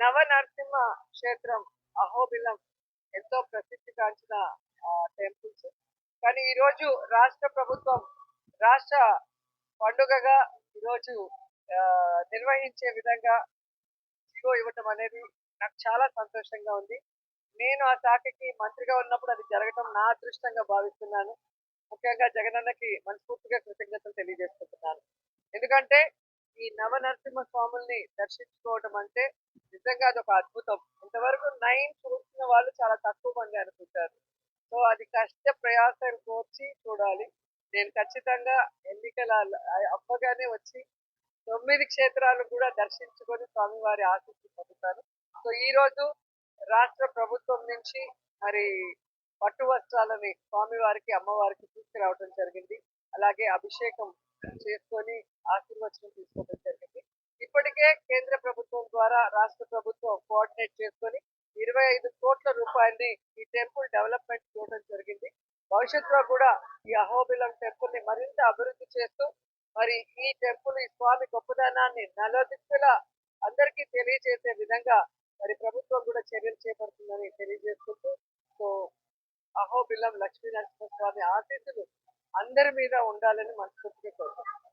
నవ నరసింహ క్షేత్రం అహోబిలం ఎంతో ప్రసిద్ధిగాంచిన టెంపుల్స్. కానీ ఈరోజు రాష్ట్ర ప్రభుత్వం రాష్ట్ర పండుగగా ఈరోజు నిర్వహించే విధంగా జీవో ఇవ్వటం అనేది నాకు చాలా సంతోషంగా ఉంది. నేను ఆ శాఖకి మంత్రిగా ఉన్నప్పుడు అది జరగటం నా అదృష్టంగా భావిస్తున్నాను. ముఖ్యంగా జగనన్నకి మనస్ఫూర్తిగా కృతజ్ఞతలు తెలియజేసుకుంటున్నాను. ఎందుకంటే ఈ నవ నరసింహ స్వాముల్ని దర్శించుకోవడం అంటే నిజంగా అది ఒక అద్భుతం. ఇంతవరకు నైన్ చూసిన వాళ్ళు చాలా తక్కువ మంది అనుకుంటారు. సో అది కష్ట ప్రయాసం కోర్చి చూడాలి. నేను ఖచ్చితంగా ఎన్నికల అవ్వగానే వచ్చి తొమ్మిది క్షేత్రాలు కూడా దర్శించుకొని స్వామివారి ఆశీస్సు పొందుతాను. సో ఈ రోజు రాష్ట్ర ప్రభుత్వం నుంచి మరి పట్టు వస్త్రాలని స్వామివారికి అమ్మవారికి తీసుకురావడం జరిగింది. అలాగే అభిషేకం చేసుకొని ఆశీర్వచనం తీసుకోవడం జరిగింది. ఇప్పటికే కేంద్ర ప్రభుత్వం ద్వారా రాష్ట్ర ప్రభుత్వం కోఆర్డినేట్ చేసుకొని ఇరవై ఐదు కోట్ల రూపాయల్ని ఈ టెంపుల్ డెవలప్మెంట్ చూడడం జరిగింది. భవిష్యత్తులో కూడా ఈ అహోబిలం టెంపుల్ని మరింత అభివృద్ధి చేస్తూ మరి ఈ టెంపుల్ ఈ స్వామి గొప్పదనాన్ని నలదిక్కుల అందరికీ తెలియజేసే విధంగా మరి ప్రభుత్వం కూడా చర్యలు చేపడుతుందని తెలియజేసుకుంటూ సో అహోబిలం లక్ష్మీ నరసింహ స్వామి ఆశీస్సులు అందరి మీద ఉండాలని మనస్ఫూర్తిగా కోరుకుంటున్నాను.